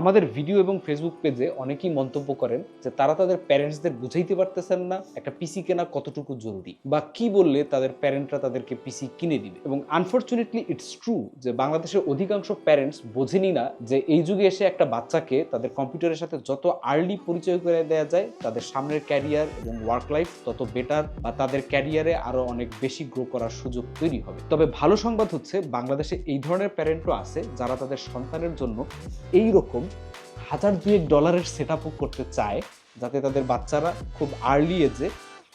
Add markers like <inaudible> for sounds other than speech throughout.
আমাদের ভিডিও এবং ফেসবুক পেজে অনেকেই মন্তব্য করেন যে তারা তাদের প্যারেন্টসদের বুঝাইতে পারতেছেন না একটা পিসি কেনা কতটুকু জরুরি বা কি বললে তাদের প্যারেন্টরা তাদেরকে পিসি কিনে দিবে। এবং আনফর্চুনেটলি ইটস ট্রু যে বাংলাদেশের অধিকাংশ প্যারেন্টস বোঝেনি না যে এই যুগে এসে একটা বাচ্চাকে তাদের কম্পিউটারের সাথে যত আর্লি পরিচয় করে দেওয়া যায়, তাদের সামনের ক্যারিয়ার এবং ওয়ার্ক লাইফ তত বেটার বা তাদের ক্যারিয়ারে আরও অনেক বেশি গ্রো করার সুযোগ তৈরি হবে। তবে ভালো সংবাদ হচ্ছে, বাংলাদেশে এই ধরনের প্যারেন্টও আছে যারা তাদের সন্তানের জন্য এই রকম হাজার দুয়েক ডলারের সেট করতে চায়, যাতে তাদের বাচ্চারা খুব আর্লি এজে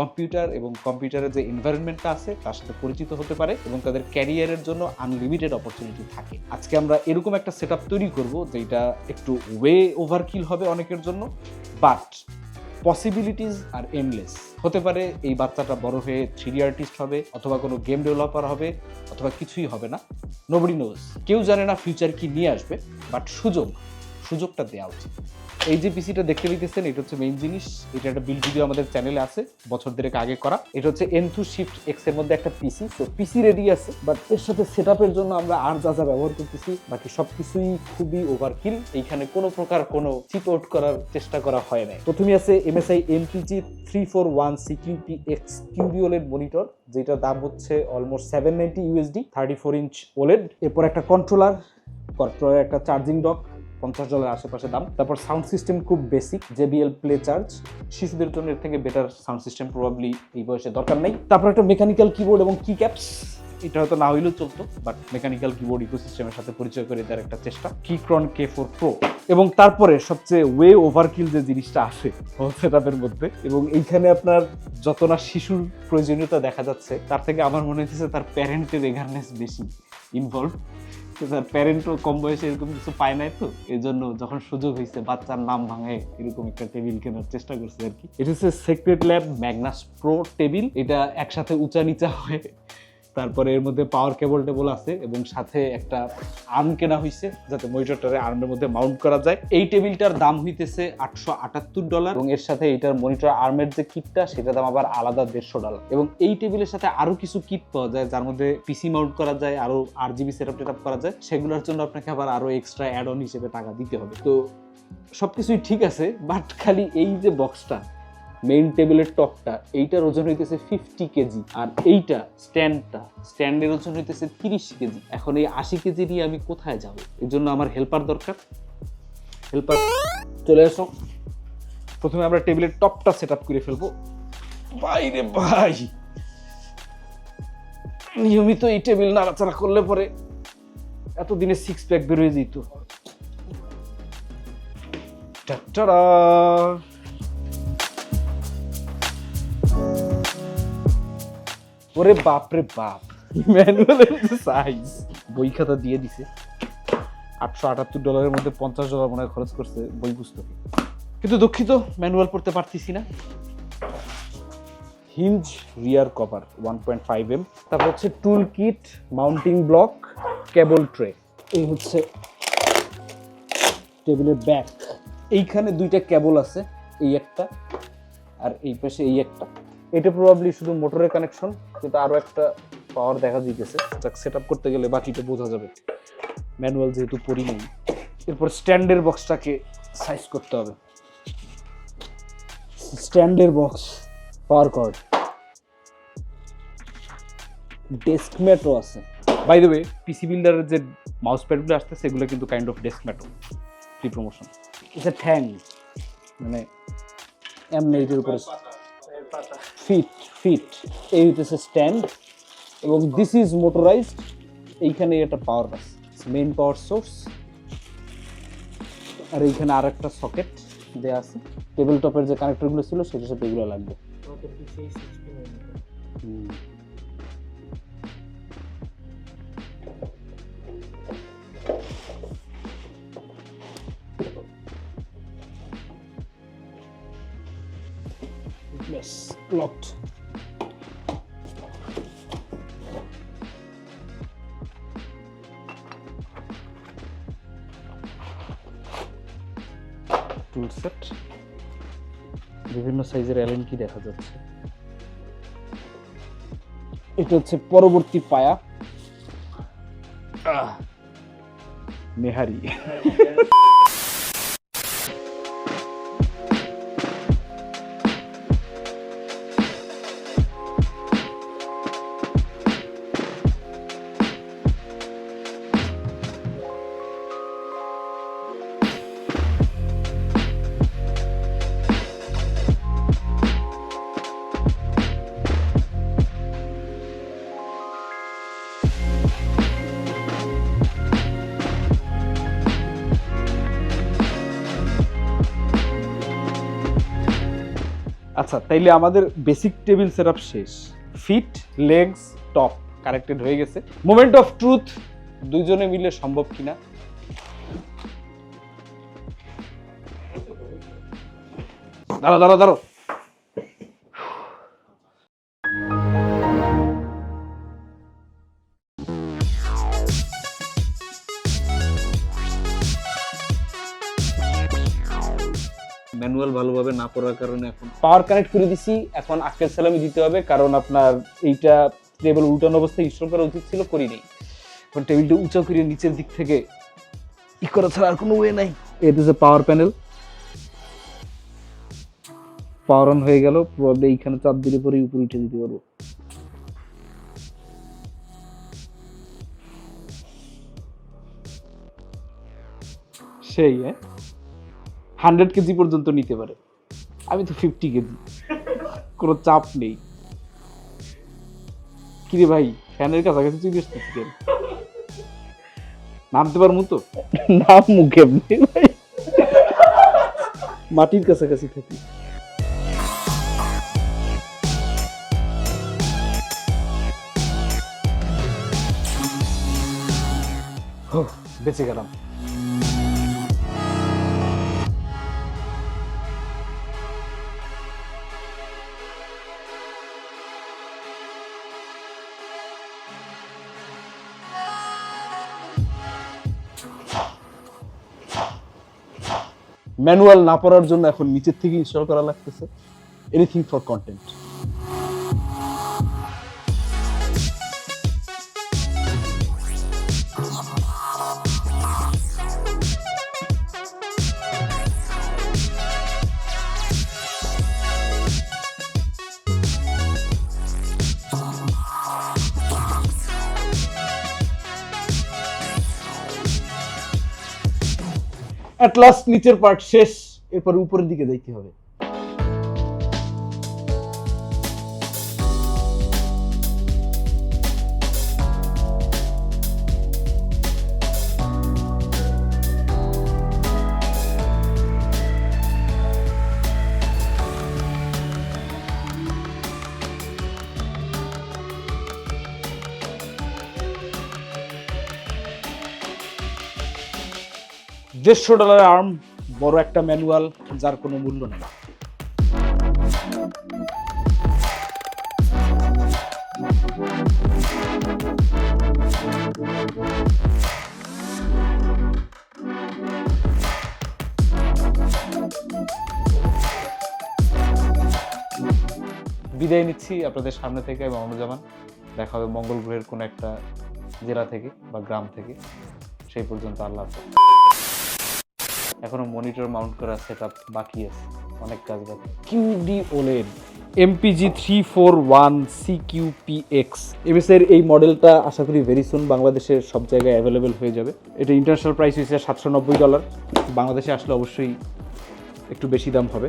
কম্পিউটার এবং কম্পিউটারের যে এনভায়রনমেন্টটা আছে, তার সাথে পরিচিত হতে পারে এবং তাদের ক্যারিয়ারের জন্য আনলিমিটেড অপরচুনিটি থাকে। আজকে আমরা এরকম একটা সেট তৈরি করব, যেটা একটু ওয়ে ওভারকিল হবে অনেকের জন্য বাট পসিবিলিটিস আর এমলেস হতে পারে এই বাচ্চাটা বড় হয়ে থ্রি আর্টিস্ট হবে, অথবা কোনো গেম ডেভেলপার হবে, অথবা কিছুই হবে না। নোবডি নোজ কেউ জানে না ফিউচার কি নিয়ে আসবে বাট সুযোগ। সুযোগটা দেওয়া উচিত। এই যে পিসিটা দেখতে পেতেছেন এটা হচ্ছে মেইন জিনিস। এটা একটা বিল ভিডিও আমাদের চ্যানেলে আছে, বছর দেড়েক আগে করা। এটা হচ্ছে এনথু শিফট এক্সের মধ্যে একটা পিসি তো পিসি রেডি আছে বাট এর সাথে সেট জন্য আমরা আর যা যা ব্যবহার করতেছি, বাকি সব কিছুই খুবই ওভারকিল এইখানে কোনো প্রকার কোনো চিপ আউট করার চেষ্টা করা হয় নাই। প্রথমে আছে MSI MPG three four one security X QD OLED monitor যেটার দাম হচ্ছে almost seven ninety USD thirty four inch OLED এরপর একটা কন্ট্রোলার কন্ট্রোলার একটা চার্জিং ডক পঞ্চাশ ডলার আশেপাশে দাম। তারপর সাউন্ড সিস্টেম খুব বেসিক জেবিএল প্লে চার্জ শিশুদের জন্য এর থেকে বেটার সাউন্ড সিস্টেম প্রবাবলি এই বয়সে দরকার নেই। তারপর একটা মেকানিক্যাল কিবোর্ড এবং কি ক্যাপস এটা হয়তো না হইলেও চলতো বাট মেকানিক্যাল কিবোর্ড ইকোসিস্টেমের সাথে পরিচয় করে দেওয়ার একটা চেষ্টা। কিক্রন কে ফোর প্রো এবং তারপরে সবচেয়ে ওয়ে ওভারকিল যে জিনিসটা আসে হোল সেটআপের মধ্যে, এবং এইখানে আপনার যত না শিশুর প্রয়োজনীয়তা দেখা যাচ্ছে, তার থেকে আমার মনে হচ্ছে তার প্যারেন্টের এগারনেস বেশি ইনভলভ প্যারেন্টও কম বয়সে এরকম কিছু পায় নাই তো? এই জন্য যখন সুযোগ হয়েছে, বাচ্চার নাম ভাঙে এরকম একটা টেবিল কেনার চেষ্টা করছে আর কি। এটা হচ্ছে secret lab Magnus pro table এটা একসাথে উঁচা নিচা হয়ে তারপরে এর মধ্যে পাওয়ার কেবল টেবল আছে এবং সাথে একটা আর্ম কেনা হয়েছে যাতে মনিটরটারে আর্মের মধ্যে মাউন্ট করা যায়। এই টেবিলটার দাম হইতেছে আটশো আটাত্তর ডলার এবং এর সাথে এটার মনিটর আর্মের যে কিটটা সেটা দাম আবার আলাদা দেড়শো ডলার এবং এই টেবিলের সাথে আরও কিছু কিট পাওয়া যায়, যার মধ্যে পিসি মাউন্ট করা যায়, আরও আর জিবি সেটআপ টেটআপ করা যায়। সেগুলোর জন্য আপনাকে আবার আরও এক্সট্রা অ্যাড অন হিসেবে টাকা দিতে হবে। তো সবকিছুই ঠিক আছে বাট খালি এই যে বক্সটা মেইন টেবিলের টপটা এইটার ওজন হইতেছে ফিফটি কেজি আর এইটা স্ট্যান্ডটা স্ট্যান্ডের ওজন হইতেছে তিরিশ কেজি এখন এই আশি কেজি নিয়ে আমি কোথায় যাব? এর জন্য আমার হেল্পার দরকার। হেল্পার চলে আসো। প্রথমে আমরা টেবিলের টপটা সেট আপ করে ফেলব। বাইরে ভাই! নিয়মিত এই টেবিল নাড়াচাড়া করলে পরে এতদিনে সিক্স প্যাক বেরোয় যেত। টাটা ওরে বাপ রে বাপ। ম্যানুয়ালের সাইজ বই খাতা দিয়ে দিছে। আটশো আটাত্তর ডলারের মধ্যে পঞ্চাশ ডলার মনে হয় খরচ করছে বই পুস্তকে কিন্তু দুঃখিত ম্যানুয়াল পড়তে পারতেছি না। Hinge rear cover one point five M তারপর হচ্ছে tool kit mounting block cable tray এই হচ্ছে টেবিলের ব্যাক এইখানে দুইটা কেবল আছে, এই একটা আর এই পাশে এই একটা। এটা প্রবাবলি শুধু মোটরের কানেকশন কিন্তু আরও একটা পাওয়ার দেখা দিতেছে। সেট আপ করতে গেলে বাকিটা বোঝা যাবে। ম্যানুয়াল যেহেতু পড়ি নেই এরপর স্ট্যান্ডের বক্সটাকে সাইজ করতে হবে। স্ট্যান্ডের বক্স পাওয়ার কর্ড ডেস্ক ম্যাটও আছে। বাই দ্য ওয়ে পিসি বিল্ডারের যে মাউস প্যাডগুলো আসছে সেগুলো কিন্তু কাইন্ড অফ ডেস্ক ম্যাটও ফ্রি প্রমোশন ইটস এ ঠ্যাং মানে এমনি এটার উপরে। ফিট ফিট এই হইতেছে স্ট্যান্ড এবং দিস ইজ মোটরাইজড এইখানে একটা পাওয়ার বাস মেইন পাওয়ার সোর্স আর এইখানে আর একটা সকেট দেওয়া আছে। টেবিল টপের যে কানেক্টরগুলো ছিল সেটার সাথে এগুলো লাগবে। Yes, locked. টুল সেট বিভিন্ন সাইজের অ্যালেন কি দেখা যাচ্ছে। এটা হচ্ছে পরবর্তী পায়া। নেহারি। <laughs> আচ্ছা তাইলে আমাদের বেসিক টেবিল সেট শেষ। ফিট লেগস টপ কারেক্টেড হয়ে গেছে। মোমেন্ট অফ ট্রুথ দুইজনে মিলে সম্ভব কিনা? দাঁড়ো দাঁড়ো দাঁড়ো ভালোভাবে না পড়ার কারণে এখন পাওয়ার কানেক্ট করে দিছি এখন আক্কেল সালামি দিতে হবে কারণ আপনার এইটা টেবিল উল্টানো অবস্থায় ইনস্টল করা উচিত ছিল করি নেই এখন টেবিলটা উঁচা করে নিচের দিক থেকে ই করা ছাড়া আর কোনো ওয়ে নাই। এটা যে পাওয়ার প্যানেল পাওয়ার অন হয়ে গেল প্রবাবলি এইখানে চাপ দিলে পরে উপরে উঠে দিতে পারব। সেই হ্যাঁ? হান্ড্রেড কেজি পর্যন্ত নিতে পারে। আমি তো ফিফটি কেজি। কোনো চাপ নেই। কিরে ভাই ফ্যানের কাছাকাছি চলে আসতেছি কেন? নামতে পারব তো? নাম মুখে ভাই? মাটির কাছাকাছি থাকি। বেঁচে গেলাম। ম্যানুয়াল না পড়ার জন্য এখন নিচের থেকে ইনস্টল করা লাগতেছে। Anything for content at last নিচের পার্ট শেষ এরপর উপরের দিকে যাইতে হবে। দেড়শো ডলারের আর্ম বড় একটা ম্যানুয়াল যার কোনো মূল্য নেই বিদায় নিচ্ছি আপনাদের সামনে থেকে আমি অনুজামান দেখা হবে মঙ্গল গ্রহের কোনো একটা জেলা থেকে বা গ্রাম থেকে সেই পর্যন্ত আল্লাহ হাফেজ। এখনও মনিটর মাউন্ট করা সেট আপ বাকি আছে, অনেক কাজ বাকি। QD OLED MPG three four one C Q P এক্সের এই মডেলটা আশা করি ভেরি সুন বাংলাদেশের সব জায়গায় অ্যাভেলেবেল হয়ে যাবে। এটা ইন্টারন্যাশনাল প্রাইস হয়েছে সাতশো নব্বই ডলার বাংলাদেশে আসলে অবশ্যই একটু বেশি দাম হবে।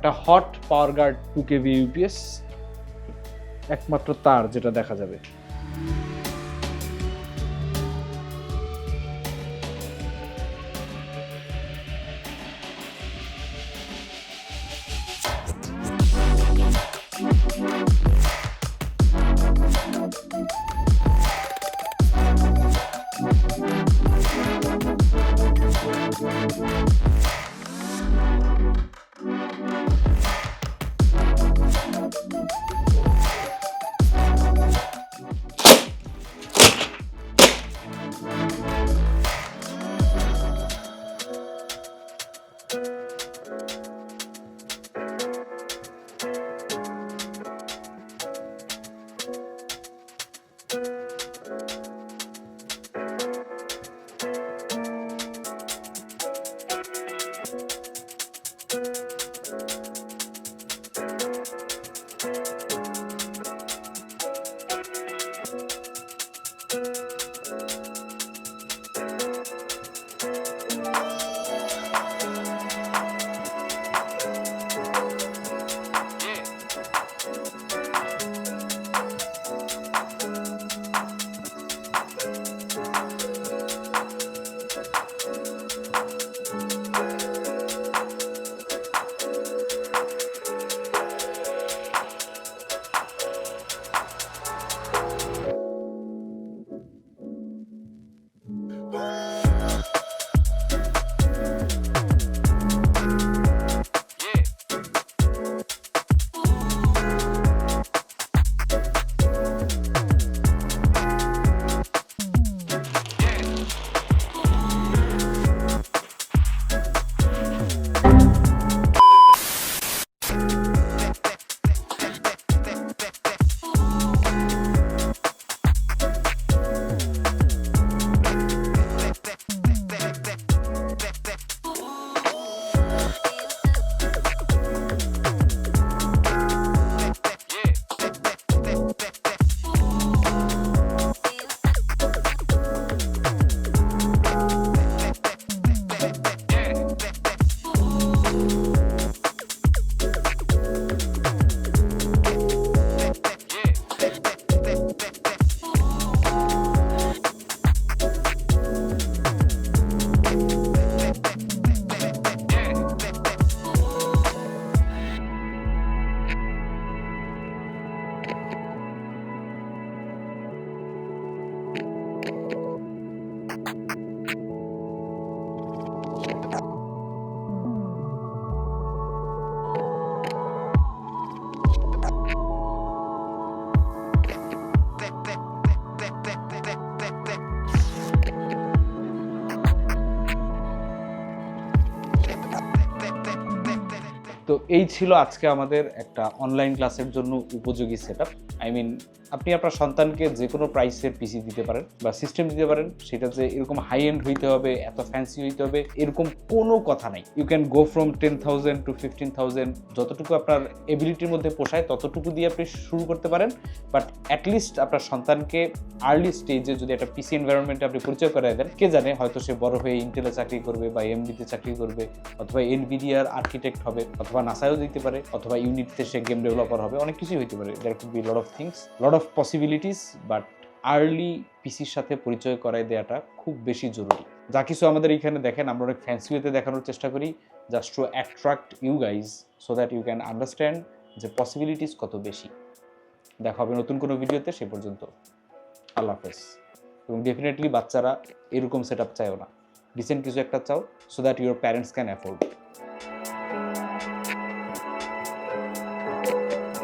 একটা hot power guard two KV UPS একমাত্র তার যেটা দেখা যাবে। তো এই ছিল আজকে আমাদের একটা অনলাইন ক্লাসের জন্য উপযোগী সেট আই মিন আপনি আপনার সন্তানকে যে কোনো প্রাইসের পিসি দিতে পারেন বা সিস্টেম দিতে পারেন, সেটা যে এরকম হাই এন্ড হইতে হবে, এত ফ্যান্সি হইতে হবে, এরকম কোনো কথা নাই। You can go from ten thousand to fifteen thousand যতটুকু আপনার এবিলিটির মধ্যে পোষায়, ততটুকু দিয়ে আপনি শুরু করতে পারেন। বাট অ্যাটলিস্ট আপনার সন্তানকে আর্লি স্টেজে যদি একটা পিসি এনভায়রনমেন্টে আপনি পরিচয় করায় দেন, কে জানে হয়তো সে বড় হয়ে ইন্টেলে চাকরি করবে বা এমবিতে চাকরি করবে, অথবা এনভিডিআর আর্কিটেক্ট হবে, অথবা নাসায়ও দিতে পারে, অথবা ইউনিটতে সে গেম ডেভেলপার হবে, অনেক কিছুই হইতে পারে। There could be lot of things lot of possibilities but early পিসির সাথে পরিচয় করাই দেওয়াটা খুব বেশি জরুরি। যা কিছু আমাদের এখানে দেখেন, আমরা অনেক ফ্যান্সি ওয়েতে দেখানোর চেষ্টা করি। Just to attract you guys so that you can understand যে পসিবিলিটিস কত বেশি। দেখা হবে নতুন কোনো ভিডিওতে সে পর্যন্ত। আল্লাহ হাফেজ। এবং ডেফিনেটলি বাচ্চারা এরকম সেট আপ চায়ও না। রিসেন্ট কিছু একটা চাও so that your parents can afford